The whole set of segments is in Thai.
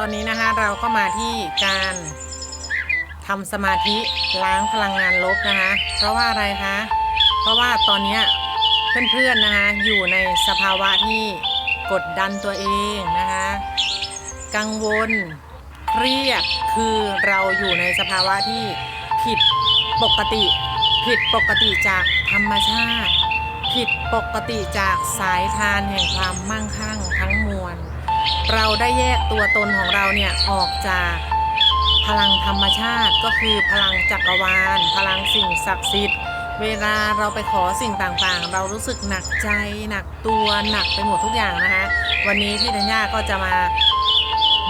ตอนนี้นะคะเราก็มาที่การทำสมาธิล้างพลังงานลบนะคะ เพราะว่าอะไรคะ เพราะว่าตอนนี้เพื่อนๆนะคะอยู่ในสภาวะที่กดดันตัวเองนะคะกังวลเครียดคือเราอยู่ในสภาวะที่ผิดปกติ ผิดปกติจากธรรมชาติ ผิดปกติจากสายทานแห่งความมั่งคั่ง เราได้แยกตัวตนของเราเนี่ยออกจากพลังธรรมชาติก็คือพลังจักรวาล พลังสิ่งศักดิ์สิทธิ์ เวลาเราไปขอสิ่งต่างๆ เรารู้สึกหนักใจ หนักตัวหนักไปหมดทุกอย่างนะคะ วันนี้พี่ธัญญาก็จะมา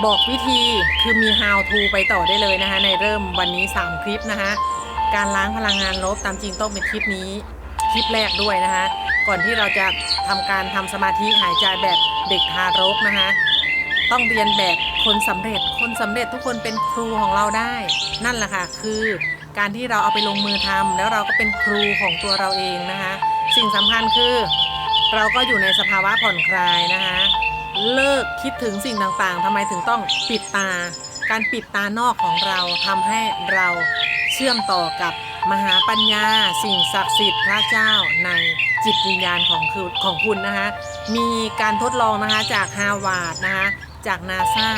บอกวิธีคือมี how to ไปต่อได้เลยนะคะ ในเริ่มวันนี้ 3 คลิปนะคะ การล้างพลังงานลบตามจริงต้องเป็นคลิปนี้คลิปแรกด้วยนะคะ ก่อนที่เราจะทำการทำสมาธิหายใจแบบเด็กทารกนะคะ ต้องเรียนแบบคนสำเร็จ คนสำเร็จทุกคนเป็นครูของเราได้ นั่นแหละค่ะ คือการที่เราเอาไปลงมือทำแล้วเราก็เป็นครูของตัวเราเองนะคะ สิ่งสำคัญคือ เราก็อยู่ในสภาวะผ่อนคลายนะคะ เลิกคิดถึงสิ่งต่างๆทำไมถึงต้องปิดตา การปิดตานอกของเราทำให้เราเชื่อมต่อกับมหาปัญญา สิ่งศักดิ์สิทธิ์พระเจ้าในจิตวิญญาณของคือของคุณนะคะ มีการทดลองนะคะจากฮาวาดนะคะ จากนาซา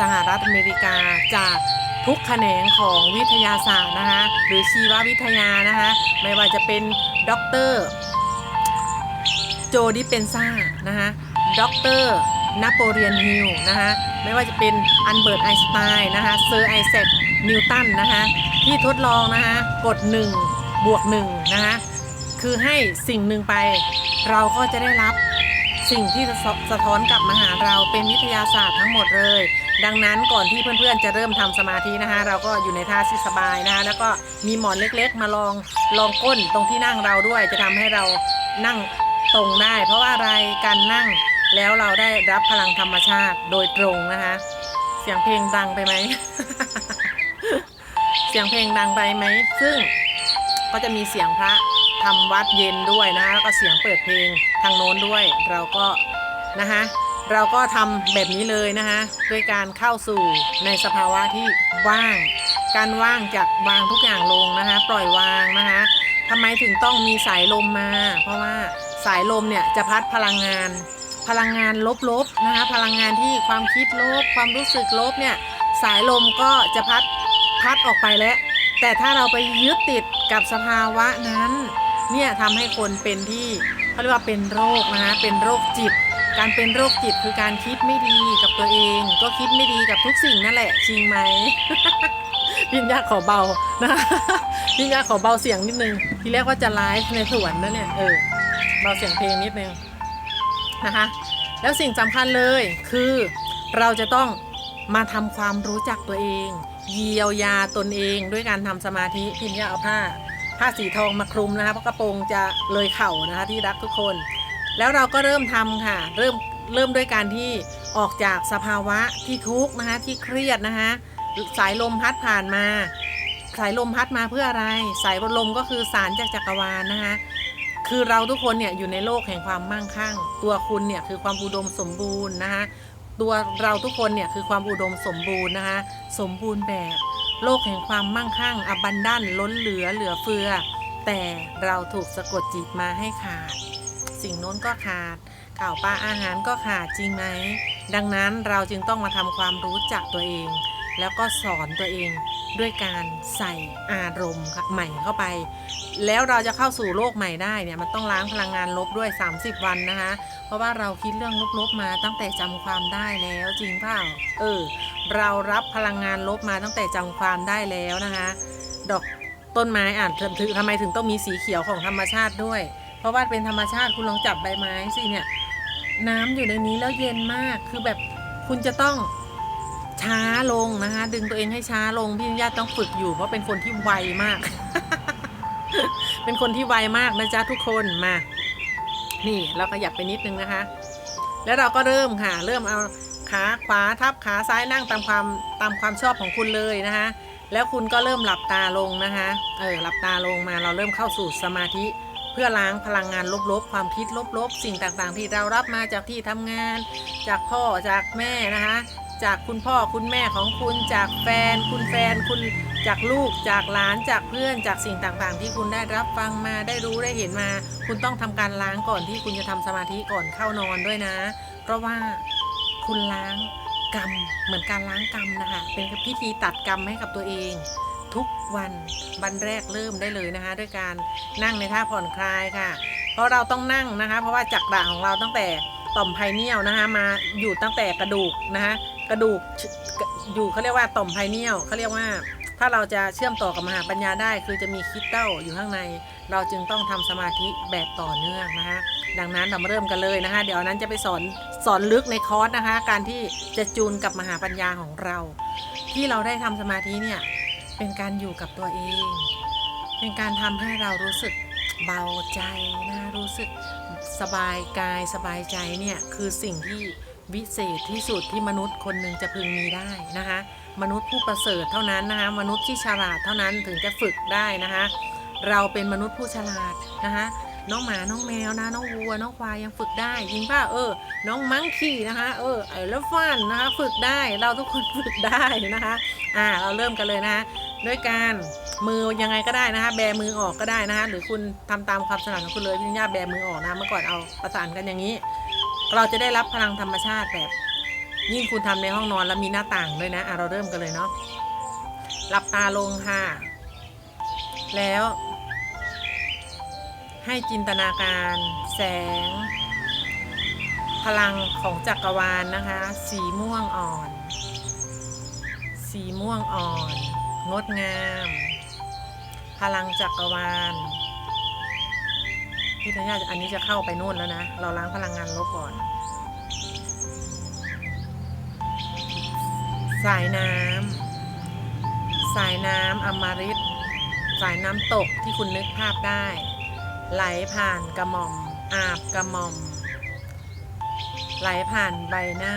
สหรัฐอเมริกา จากทุกแขนงของวิทยาศาสตร์นะคะหรือชีววิทยานะคะไม่ว่าจะเป็นด็อกเตอร์โจดิเปนซ่านะคะด็อกเตอร์นโปเลียนฮิลนะคะไม่ว่าจะเป็นอันเบิร์ตไอน์สไตน์นะคะเซอร์ไอแซคนิวตันนะคะที่ทดลองนะคะกด1บวก1นะคะคือให้สิ่งหนึ่งไปเราก็จะได้รับ สิ่งที่สะสะท้อนกลับมาหาเราเป็นวิทยาศาสตร์ทั้งหมดเลย ดังนั้นก่อนที่เพื่อนๆจะเริ่มทำสมาธินะคะ เราก็อยู่ในท่าที่สบายนะคะแล้วก็มีหมอนเล็กๆ มาลองลองก้นตรงที่นั่งเราด้วย จะทำให้เรานั่งตรงได้ เพราะว่าอะไรการนั่งแล้วเราได้รับพลังธรรมชาติโดยตรงนะคะ เสียงเพลงดังไปไหม เสียงเพลงดังไปไหม ซึ่งก็จะมีเสียงพระ ทำวัดเย็นด้วยนะคะแล้วก็เสียงเปิดเพลงทางโน้นด้วย เราก็นะคะเราก็ทำแบบนี้เลยนะคะด้วยการเข้าสู่ในสภาวะที่ว่าง การว่างจากวางทุกอย่างลงนะคะปล่อยวางนะคะทำไมถึงต้องมีสายลมมา เพราะว่าสายลมเนี่ยจะพัดพลังงาน พลังงานลบๆนะคะพลังงานที่ความคิดลบ ความรู้สึกลบเนี่ยสายลมก็จะพัดพัดออกไปแล้ว แต่ถ้าเราไปยึดติดกับสภาวะนั้น เนี่ยทำให้คนเป็นที่เขาเรียกว่าเป็นโรคนะคะเป็นโรคจิต การเป็นโรคจิตคือการคิดไม่ดีกับตัวเอง ก็คิดไม่ดีกับทุกสิ่งนั่นแหละจริงไหมพิญญาขอเบานะคะพี่ยาขอเบาเสียงนิดนึงทีแรกว่าจะไลฟ์ในสวนนะเนี่ยเออเบาเสียงเพลงนิดนึงนะคะแล้วสิ่งสำคัญเลยคือเราจะต้องมาทำความรู้จักตัวเอง เยียวยาตนเองด้วยการทำสมาธิพี่ยาเอาผ้า ผ้าสีทองมาคลุมนะคะเพราะกระโปรงจะเลยเข่านะคะที่รักทุกคน แล้วเราก็เริ่มทำค่ะ เริ่มเริ่มด้วยการที่ออกจากสภาวะที่ทุกข์นะคะที่เครียดนะคะสายลมพัดผ่านมา สายลมพัดมาเพื่ออะไร สายลมก็คือสารจากจักรวาลนะคะคือเราทุกคนเนี่ยอยู่ในโลกแห่งความมั่งคั่ง ตัวคุณเนี่ยคือความอุดมสมบูรณ์นะคะตัวเราทุกคนเนี่ยคือความอุดมสมบูรณ์นะคะสมบูรณ์แบบ โลกแห่งความมั่งคั่งอบันดันล้นเหลือเหลือเฟือ แต่เราถูกสะกดจิตมาให้ขาด สิ่งโน้นก็ขาดข่าวปลาอาหารก็ขาดจริงไหม ดังนั้นเราจึงต้องมาทำความรู้จักตัวเอง แล้วก็สอนตัวเองด้วยการใส่อารมณ์ใหม่เข้าไป แล้วเราจะเข้าสู่โลกใหม่ได้เนี่ยมันต้องล้างพลังงานลบด้วย 30 วันนะคะ เพราะว่าเราคิดเรื่องลบๆมาตั้งแต่จำความได้แล้วจริงเปล่าเออเรารับพลังงานลบมาตั้งแต่จำความได้แล้วนะคะดอกต้นไม้อะถึงทำไมถึงต้องมีสีเขียวของธรรมชาติด้วย เพราะว่าเป็นธรรมชาติคุณลองจับใบไม้สิเนี่ยน้ำอยู่ในนี้แล้วเย็นมากคือแบบคุณจะต้อง ช้าลงนะคะ ดึงตัวเองให้ช้าลงพี่ญาติต้องฝึกอยู่เพราะเป็นคนที่ไวมาก เป็นคนที่ไวมากนะจ๊ะทุกคนมา นี่เราขยับไปนิดนึงนะคะ แล้วเราก็เริ่มค่ะ เริ่มเอาขาขวาทับขาซ้ายนั่งตามความตามความชอบของคุณเลยนะคะ แล้วคุณก็เริ่มหลับตาลงนะคะ เออหลับตาลงมาเราเริ่มเข้าสู่สมาธิเพื่อล้างพลังงานลบๆ ความคิดลบๆ สิ่งต่างๆ ที่เรารับมาจากที่ทำงาน จากพ่อจากแม่นะคะ จากคุณพ่อคุณแม่ของคุณจากแฟน คุณแฟนคุณจากลูกจากหลานจากเพื่อนจากสิ่งต่างๆ ที่คุณได้รับฟังมาได้รู้ได้เห็นมา คุณต้องทำการล้างก่อนที่คุณจะทำสมาธิก่อนเข้านอนด้วยนะ เพราะว่าคุณล้างกรรมเหมือนการล้างกรรมนะคะเป็นพิธีตัดกรรมให้กับตัวเอง ทุกวันวันแรกเริ่มได้เลยนะคะ ด้วยการนั่งในท่าผ่อนคลายค่ะ เพราะเราต้องนั่งนะคะ เพราะว่าจักระของเราตั้งแต่ต่อมไพเนียลนะคะมาอยู่ตั้งแต่กระดูกนะคะ กระดูกอยู่เขาเรียกว่าต่อมไพเนียลเขาเรียกว่า ถ้าเราจะเชื่อมต่อกับมหาปัญญาได้ คือจะมีคริสตัลอยู่ข้างใน เราจึงต้องทำสมาธิแบบต่อเนื่องนะคะดังนั้นเรามาเริ่มกันเลยนะคะ เดี๋ยวนั้นจะไปสอนสอนลึกในคอร์สนะคะ การที่จะจูนกับมหาปัญญาของเรา ที่เราได้ทำสมาธิเนี่ยเป็นการอยู่กับตัวเอง เป็นการทำให้เรารู้สึกเบาใจนะรู้สึกสบายกายสบายใจเนี่ยคือสิ่งที่ วิเศษที่สุดที่มนุษย์คนหนึ่งจะพึงมีได้นะคะ มนุษย์ผู้ประเสริฐเท่านั้นนะคะ มนุษย์ที่ฉลาดเท่านั้นถึงจะฝึกได้นะคะ เราเป็นมนุษย์ผู้ฉลาดนะคะน้องหมา น้องแมวนะ น้องวัว น้องควายยังฝึกได้จริงป่ะเออ น้องมังคีนะคะ เออไอ้เลฟันนะคะ ฝึกได้ เราทุกคนฝึกได้นะคะ อ่า เราเริ่มกันเลยนะคะด้วยการมือยังไงก็ได้นะคะ แบมือออกก็ได้นะคะ หรือคุณทำตามความถนัดของคุณเลยพี่ญาแบมือออกนะ เมื่อก่อนเอาประสานกันอย่างนี้ เราจะได้รับพลังธรรมชาติแบบยิ่งคุณทำในห้องนอนแล้วมีหน้าต่างด้วยนะอะเราเริ่มกันเลยเนาะหลับตาลงค่ะ แล้ว ให้จินตนาการแสง พลังของจักรวาลนนะคะ สีม่วงอ่อน สีม่วงอ่อน งดงาม พลังจักรวาล พี่ธัญญาอันนี้จะเข้าไปนู่นแล้วนะ เราล้างพลังงานลบก่อน สายน้ำสายน้ำอมฤตสายน้ำตกที่คุณนึกภาพได้ ไหลผ่านกระหม่อม อาบกระหม่อม ไหลผ่านใบหน้า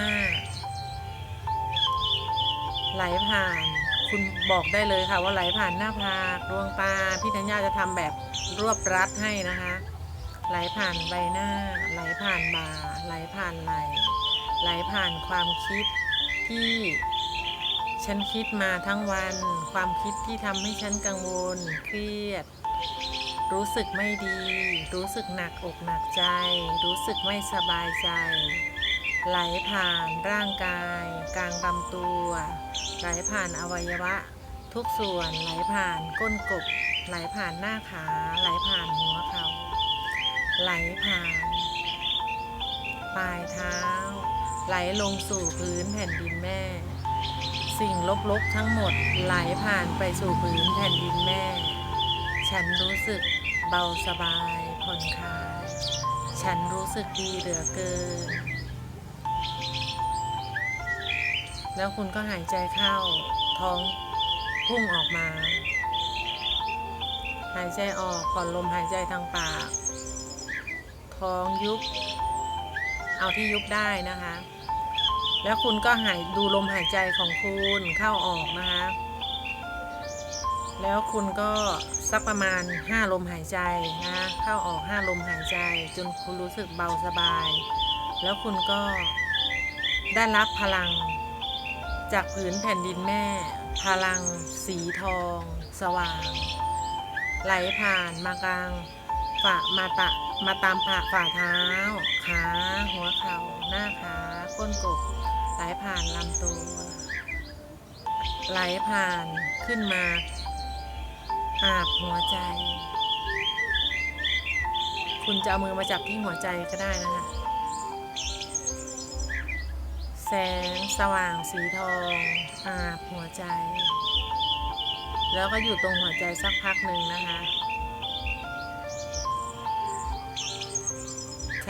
ไหลผ่านคุณบอกได้เลยค่ะว่าไหลผ่านหน้าผากดวงตาพี่ธัญญาจะทำแบบรวบรัดให้นะคะ ไหลผ่านใบหน้า ไหลผ่านบ่า ไหลผ่านไหลไหลผ่านความคิดที่ฉันคิดมาทั้งวัน ความคิดที่ทำให้ฉันกังวล เครียด รู้สึกไม่ดี รู้สึกหนักอกหนักใจ รู้สึกไม่สบายใจ ไหลผ่านร่างกาย กลางลำตัว ไหลผ่านอวัยวะ ทุกส่วนไหลผ่านก้นกบ ไหลผ่านหน้าขา ไหลผ่านหัวเขา่า ไหลผ่านปลายเท้า ไหลลงสู่พื้นแผ่นดินแม่ สิ่งลบๆทั้งหมดไหลผ่านไปสู่พื้นแผ่นดินแม่ ฉันรู้สึกเบาสบายผ่อนคลาย ฉันรู้สึกดีเหลือเกิน แล้วคุณก็หายใจเข้าท้องพุ่งออกมา หายใจออกผ่อนลมหายใจทางปาก ท้องยุบ เอาที่ยุบได้นะคะ แล้วคุณก็หายดูลมหายใจของคุณเข้าออกนะคะ แล้วคุณก็สักประมาณ 5 ลมหายใจนะเข้าออก 5 ลมหายใจ จนคุณรู้สึกเบาสบาย แล้วคุณก็ได้รับพลัง จากผืนแผ่นดินแม่ พลัง สีทอง สว่าง ไหลผ่านมากลางฝ่ามาตะ มาตามผ่าฝ่าเท้า ขา หัวเข่า หน้าขา ก้นกบ ไหลผ่านลำตัว ไหลผ่านขึ้นมา อาบหัวใจ คุณจะเอามือมาจับที่หัวใจก็ได้นะคะ แสงสว่างสีทอง อาบหัวใจ แล้วก็อยู่ตรงหัวใจสักพักหนึ่งนะคะ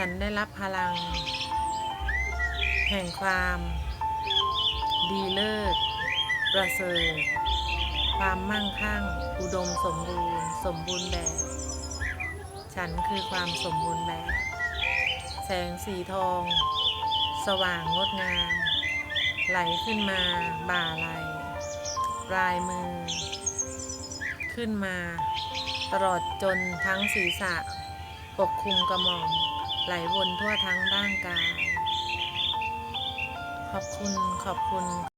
ฉันได้รับพลัง แห่งความ ดีเลิศ ประเสริฐ ความมั่งคั่ง อุดมสมบูรณ์ สมบูรณ์แบบ ฉันคือความสมบูรณ์แบบ แสงสีทอง สว่างงดงาม ไหลขึ้นมาบ่าไหลปลายมือ ขึ้นมา ตลอดจนทั้งศีรษะปกคลุมกระหม่อม ไหลวนทั่วทั้งร่างกาย ขอบคุณขอบคุณ